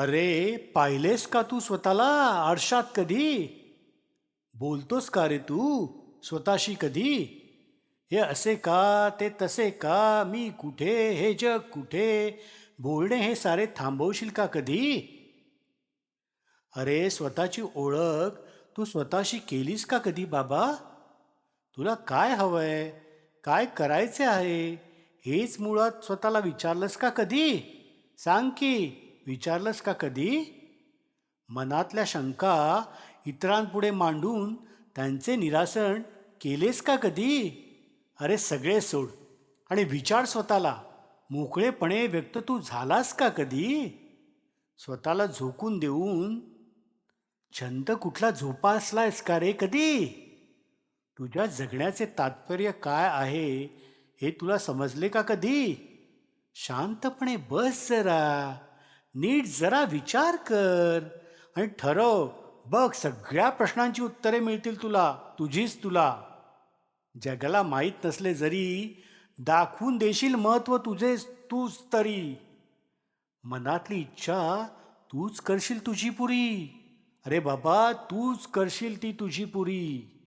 अरे पाहिलेस का तू स्वतःला आरशात कधी? बोलतोस का रे तू स्वतःशी कधी? हे असे का ते तसे का मी कुठे हे जग कुठे? बोलणे हे सारे थांबवशील का कधी? अरे स्वतःची ओळख तू स्वतःशी केलीस का कधी बाबा? तुला काय हवंय? काय करायचे आहे? हेच मुळात स्वतःला विचारलंस का कधी? सांग की. विचारलंस का कधी? मनातल्या शंका इतरांपुढे मांडून त्यांचे निरासन केलेस का कधी? अरे सगळे सोड. आणि विचार स्वतःला. मोकळेपणे व्यक्त तू झालास का कधी? स्वतःला झोकून देऊन छंद कुठला झोपासलायस का रे कधी? तुझ्या जगण्याचे तात्पर्य काय आहे हे तुला समजले का कधी? शांतपणे बस जरा. नीट जरा विचार कर आणि ठरव. बघ सगळ्या प्रश्नांची उत्तरे मिळतील तुला तुझीच तुला. जगाला माहीत नसले जरी दाखवून देशील महत्त्व तुझेच तूच तरी. मनातली इच्छा तूच करशील तुझी पुरी. अरे बाबा तूच करशील ती तुझी पुरी.